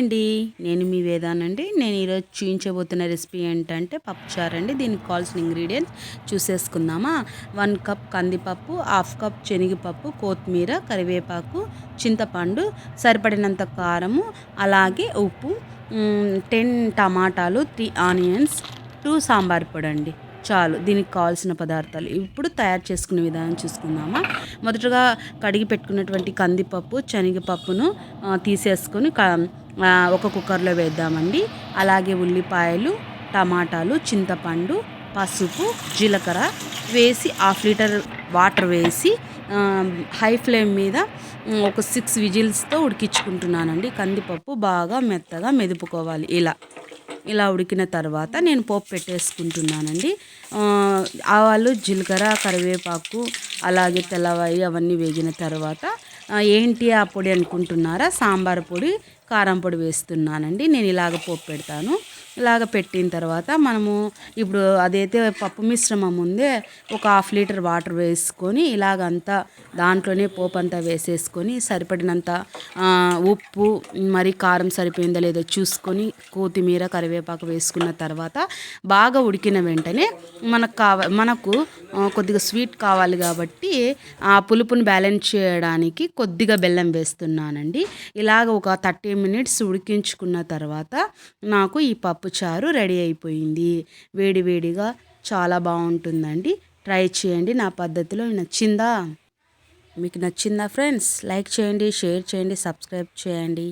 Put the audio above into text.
అండి. నేను మీ వేదానండి నేను ఈరోజు చూపించబోతున్న రెసిపీ ఏంటంటే పప్పుచారు అండి. దీనికి కావాల్సిన ఇంగ్రీడియంట్స్ చూసేసుకుందామా. వన్ కప్ కందిపప్పు హాఫ్ కప్ శనగపప్పు కొత్తిమీర కరివేపాకు చింతపండు సరిపడినంత కారము అలాగే ఉప్పు టెన్ టమాటాలు త్రీ ఆనియన్స్ టూ సాంబార్ పొడి అండి. చాలు. దీనికి కావాల్సిన పదార్థాలు. ఇప్పుడు తయారు చేసుకునే విధానం చూసుకుందామా. మొదటగా కడిగి పెట్టుకున్నటువంటి కందిపప్పు శనగపప్పును తీసేసుకొని క- ఒక కుక్కర్లో వేద్దామండి. అలాగే ఉల్లిపాయలు టమాటాలు చింతపండు పసుపు జీలకర్ర వేసి హాఫ్ లీటర్ వాటర్ వేసి హై ఫ్లేమ్ మీద ఒక సిక్స్ విజిల్స్తో ఉడికించుకుంటున్నానండి. కందిపప్పు బాగా మెత్తగా మెదుపుకోవాలి. ఇలా ఇలా ఉడికిన తర్వాత నేను పోపు పెట్టేసుకుంటున్నానండి. ఆవాలు జీలకర్ర కరివేపాకు అలాగే తెల్లవాయి అవన్నీ వేగిన తర్వాత ఏంటి ఆ పొడి అనుకుంటున్నారా? సాంబార్ పొడి కారం పొడి వేస్తున్నానండి. నేను ఇలాగ పోపు పెడతాను. ఇలాగ పెట్టిన తర్వాత మనము ఇప్పుడు అదైతే పప్పు మిశ్రమం ఉందే ఒక హాఫ్ లీటర్ వాటర్ వేసుకొని ఇలాగంతా దాంట్లోనే పోపు అంతా వేసేసుకొని సరిపడినంత ఉప్పు మరి కారం సరిపోయిందో లేదో చూసుకొని కొత్తిమీర కరివేపాకు వేసుకున్న తర్వాత బాగా ఉడికిన వెంటనే మనకు కావ మనకు కొద్దిగా స్వీట్ కావాలి కాబట్టి ఆ పులుపుని బ్యాలెన్స్ చేయడానికి కొద్దిగా బెల్లం వేస్తున్నానండి. ఇలాగ ఒక థర్టీ మినిట్స్ ఉడికించుకున్న తర్వాత నాకు ఈ పప్పు చారు రెడీ అయిపోయింది. వేడివేడిగా చాలా బాగుంటుందండి. ట్రై చేయండి నా పద్ధతిలో. నచ్చిందా? మీకు నచ్చిందా ఫ్రెండ్స్? లైక్ చేయండి షేర్ చేయండి సబ్స్క్రైబ్ చేయండి.